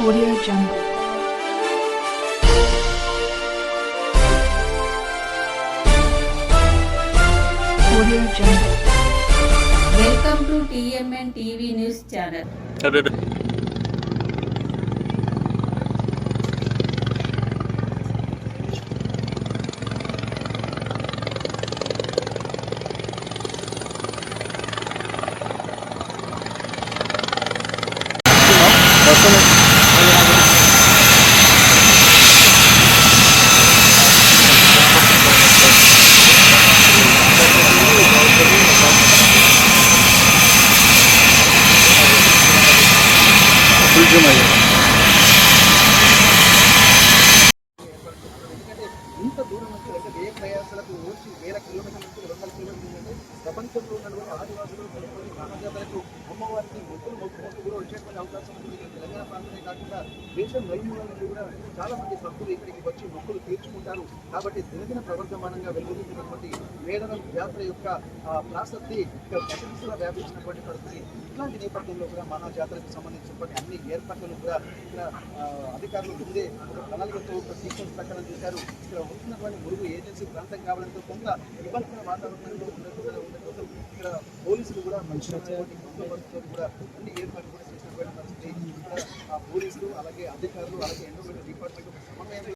Audio Jungle. Audio Jungle. Welcome to TMN TV News Channel. Gracias. ఇంత దూరం నుంచి అంటే ఏ ప్రయాసాలకు ఓర్చి వేల కిలోమీటర్ల నుంచి వందల కిలోమీటర్ల నుండి ప్రపంచంలో ఉన్నటువంటి ఆదివాసులు అమ్మవారికి మొక్కులు మొక్కుకుంటూ కూడా వచ్చేటువంటి అవకాశం ఉంది తెలంగాణ ప్రాంతమే కాకుండా దేశం నలుమూల కూడా చాలా మంది భక్తులు ఇక్కడికి వచ్చి మొక్కులు తీర్చుకుంటారు. కాబట్టి దినదిన ప్రవర్ధమానంగా వెలువరించినటువంటి వేదన జాతర యొక్క ప్రాసక్తి ఇక్కడ వ్యాపించినటువంటి పరిస్థితి. ఇట్లాంటి నేపథ్యంలో కూడా మానవ జాతరకు సంబంధించినటువంటి అన్ని ఏర్పాట్లను కూడా ఇక్కడ అధికారులు ముందే ఒక ప్రణాళికతో ఒక సీక్వెన్స్ ప్రకారం చేశారు. ఇక్కడ ఉంటున్నటువంటి మురుగు ఏజెన్సీ ప్రాంతం కావడంతో కొంత ఇబ్బందికర వాతావరణంలో ఉండకుండా ఇక్కడ పోలీసులు కూడా మంచిగా బందోబస్తుతో కూడా అన్ని ఏర్పాట్లు కూడా చేసినటువంటి పరిస్థితి. ఆ పోలీసులు అలాగే అధికారులు అలాగే ఎండోమెంట్ డిపార్ట్మెంట్ సమన్వయం